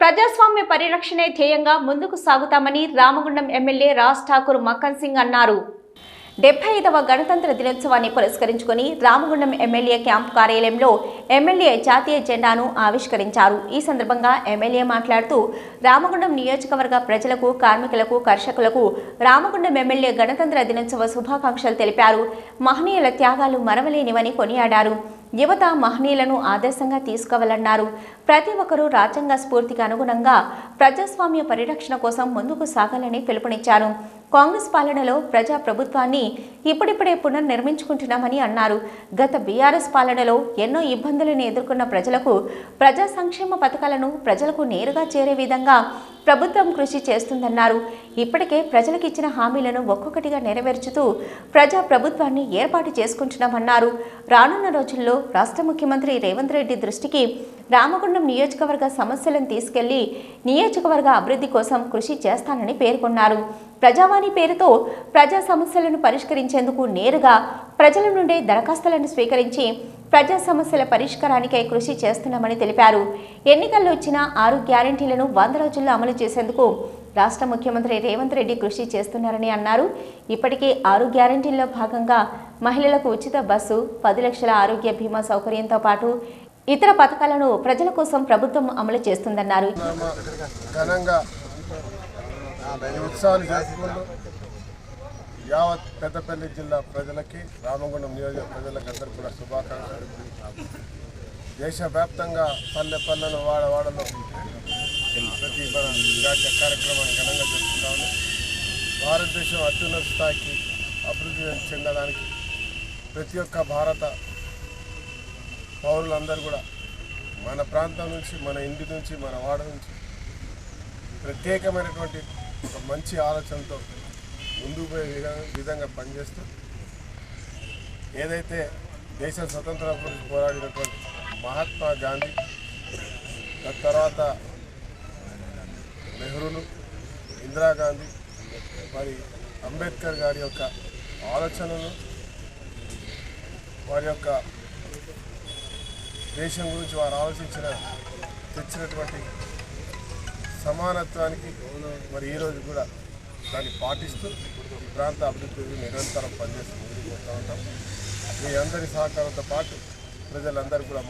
ప్రజాస్వామ్య పరిరక్షణే ధ్యేయంగా ముందుకు సాగుతామని రామగుండం ఎమ్మెల్యే రాజ్ ఠాకూర్ మక్కన్ సింగ్ అన్నారు. డెబ్బై ఐదవ గణతంత్ర దినోత్సవాన్ని పురస్కరించుకొని రామగుండం ఎమ్మెల్యే క్యాంప్ కార్యాలయంలో ఎమ్మెల్యే జాతీయ జెండాను ఆవిష్కరించారు. ఈ సందర్భంగా ఎమ్మెల్యే మాట్లాడుతూ రామగుండం నియోజకవర్గ ప్రజలకు కార్మికులకు కర్షకులకు రామగుండం ఎమ్మెల్యే గణతంత్ర దినోత్సవ శుభాకాంక్షలు తెలిపారు. మహనీయుల త్యాగాలు మరవలేనివని కొనియాడారు. యువత మహనీయులను ఆదర్శంగా తీసుకోవాలన్నారు. ప్రతి ఒక్కరూ రాజ్యాంగ స్ఫూర్తికి అనుగుణంగా ప్రజాస్వామ్య పరిరక్షణ కోసం ముందుకు సాగాలని పిలుపునిచ్చారు. కాంగ్రెస్ పాలనలో ప్రజా ప్రభుత్వాన్ని ఇప్పుడిప్పుడే పునర్నిర్మించుకుంటున్నామని అన్నారు. గత బీఆర్ఎస్ పాలనలో ఎన్నో ఇబ్బందులను ఎదుర్కొన్న ప్రజలకు ప్రజా సంక్షేమ పథకాలను ప్రజలకు నేరుగా చేరే విధంగా ప్రభుత్వం కృషి చేస్తుందన్నారు. ఇప్పటికే ప్రజలకు ఇచ్చిన హామీలను ఒక్కొక్కటిగా నెరవేర్చుతూ ప్రజా ప్రభుత్వాన్ని ఏర్పాటు చేసుకుంటున్నామన్నారు. రానున్న రోజుల్లో రాష్ట్ర ముఖ్యమంత్రి రేవంత్ రెడ్డి దృష్టికి రామగుండం నియోజకవర్గ సమస్యలను తీసుకెళ్ళి నియోజకవర్గ అభివృద్ధి కోసం కృషి చేస్తానని పేర్కొన్నారు. ప్రజావాణి పేరుతో ప్రజా సమస్యలను పరిష్కరించేందుకు నేరుగా ప్రజల నుండే దరఖాస్తులను స్వీకరించి ప్రజా సమస్యల పరిష్కారానికై కృషి చేస్తున్నామని తెలిపారు. ఎన్నికల్లో ఇచ్చిన ఆరు గ్యారంటీలను వంద రోజుల్లో అమలు చేసేందుకు రాష్ట్ర ముఖ్యమంత్రి రేవంత్ రెడ్డి కృషి చేస్తున్నారని అన్నారు. ఇప్పటికే ఆరు గ్యారంటీల్లో భాగంగా మహిళలకు ఉచిత బస్సు పది లక్షల ఆరోగ్య బీమా సౌకర్యంతో పాటు ఇతర పథకాలను ప్రజల కోసం ప్రభుత్వం అమలు చేస్తుందన్నారు. ఘనంగా ఈ ఉత్సవాన్ని జరుపుకుంటూ యావత్ పెద్దపల్లి జిల్లా ప్రజలకి రామగుండం నియోజక ప్రజలకు అందరూ కూడా శుభాకాంక్షలు. దేశవ్యాప్తంగా పల్లె పల్లెలు వాడ వాడలో ప్రతి మన కార్యక్రమాన్ని ఘనంగా జరుపుకుంటాము భారతదేశం అత్యున్నత స్థాయికి అభివృద్ధి చెందడానికి ప్రతి ఒక్క భారత పౌరులందరూ కూడా మన ప్రాంతం నుంచి మన ఇంటి నుంచి మన వాడ నుంచి ప్రత్యేకమైనటువంటి ఒక మంచి ఆలోచనతో ముందుకు పోయే విధంగా పనిచేస్తూ ఏదైతే దేశ స్వతంత్రం గురించి పోరాడినటువంటి మహాత్మా గాంధీ దాని తర్వాత నెహ్రూలు ఇందిరాగాంధీ మరి అంబేద్కర్ గారి యొక్క ఆలోచనలు వారి యొక్క దేశం గురించి వారు ఆలోచించిన తెచ్చినటువంటి సమానత్వానికి మరి ఈరోజు కూడా దాన్ని పాటిస్తూ ఈ ప్రాంత అభివృద్ధికి నిరంతరం పనిచేస్తూ ముందుకు పోతూ ఉంటాం. మీ అందరి సహకారంతో పాటు ప్రజలందరూ కూడా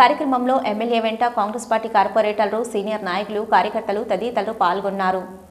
కార్యక్రమంలో ఎమ్మెల్యే వెంట కాంగ్రెస్ పార్టీ కార్పొరేటర్లు సీనియర్ నాయకులు కార్యకర్తలు తదితరులు పాల్గొన్నారు.